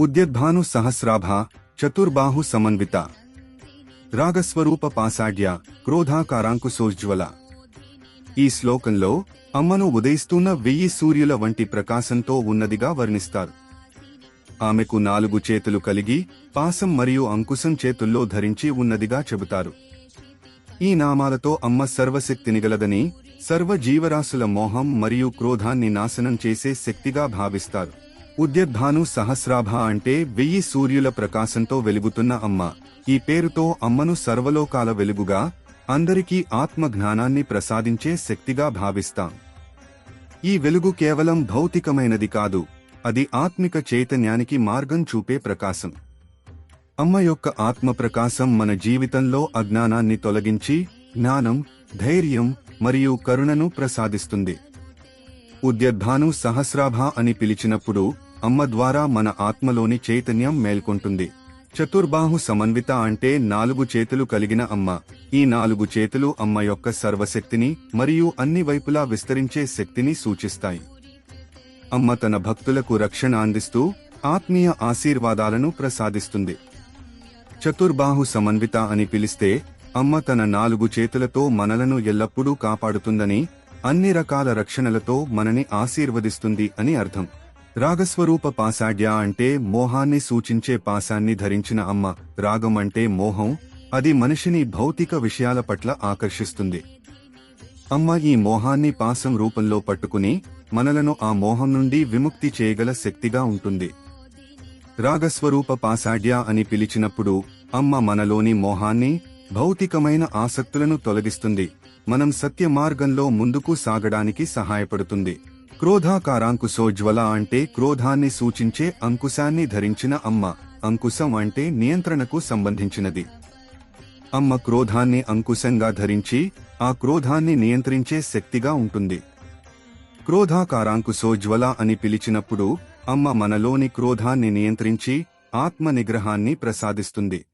ఉద్యద్భాను సహస్రాభ చతుర్బాహు సమన్విత. రాగస్వరూప పాసాడ్య క్రోధాకారాంకుశోజ్వల. ఈ శ్లోకంలో అమ్మను ఉదయిస్తున్న వెయ్యి సూర్యుల వంటి ప్రకాశంతో ఉన్నదిగా వర్ణిస్తారు. ఆమెకు నాలుగు చేతులు కలిగి పాసం మరియు అంకుశం చేతుల్లో ధరించి ఉన్నదిగా చెబుతారు. ఈ నామాలతో అమ్మ సర్వశక్తినిగలదని సర్వ జీవరాశుల మోహం మరియు క్రోధాన్ని నాశనం చేసే శక్తిగా భావిస్తారు. ఉద్యద్భాను సహస్రాభ అంటే వెయ్యి సూర్యుల ప్రకాశంతో వెలుగుతున్న అమ్మ. ఈ పేరుతో అమ్మను సర్వలోకాల వెలుగుగా అందరికీ ఆత్మ జ్ఞానాన్ని ప్రసాదించే శక్తిగా భావిస్తాం. ఈ వెలుగు కేవలం భౌతికమైనది కాదు అది ఆత్మిక చైతన్యానికి మార్గం చూపే ప్రకాశం. అమ్మ యొక్క ఆత్మ ప్రకాశం మన జీవితంలో అజ్ఞానాన్ని తొలగించి జ్ఞానం ధైర్యం మరియు కరుణను ప్రసాదిస్తుంది. ఉద్యద్భాను సహస్రాభ అని పిలిచినప్పుడు అమ్మ ద్వారా మన ఆత్మలోని చైతన్యం మేల్కొంటుంది. చతుర్బాహు సమన్విత అంటే నాలుగు చేతులు కలిగిన అమ్మ. ఈ నాలుగు చేతులు అమ్మ యొక్క సర్వశక్తిని మరియు అన్ని వైపులా విస్తరించే శక్తిని సూచిస్తాయి. అమ్మ తన భక్తులకు రక్షణ అందిస్తూ ఆత్మీయ ఆశీర్వాదాలను ప్రసాదిస్తుంది. చతుర్బాహు సమన్విత అని పిలిస్తే అమ్మ తన నాలుగు చేతులతో మనలను ఎల్లప్పుడూ కాపాడుతుందని అన్ని రకాల రక్షణలతో మనని ఆశీర్వదిస్తుంది అని అర్థం. రాగస్వరూప పాసాడ్య అంటే మోహాన్ని సూచించే పాసాన్ని ధరించిన అమ్మ. రాగం అంటే మోహం. అది మనిషిని భౌతిక విషయాల పట్ల ఆకర్షిస్తుంది. అమ్మ ఈ మోహాన్ని పాసం రూపంలో పట్టుకుని మనలను ఆ మోహం నుండి విముక్తి చేయగల శక్తిగా ఉంటుంది. రాగస్వరూప పాసాడ్య అని పిలిచినప్పుడు అమ్మ మనలోని మోహాన్ని భౌతికమైన ఆసక్తులను తొలగిస్తుంది. మనం సత్య మార్గంలో ముందుకు సాగడానికి సహాయపడుతుంది. క్రోధాకారాంకుశోజ్వల అంటే క్రోధాన్ని సూచించే అంకుశాన్ని ధరించిన అమ్మ. అంకుశం అంటే నియంత్రణకు సంబంధించినది. అమ్మ క్రోధాన్ని అంకుశంగా ధరించి ఆ క్రోధాన్ని నియంత్రించే శక్తిగా ఉంటుంది. క్రోధాకారాంకుశోజ్వల అని పిలిచినప్పుడు అమ్మ మనలోని క్రోధాన్ని నియంత్రించి ఆత్మ నిగ్రహాన్ని ప్రసాదిస్తుంది.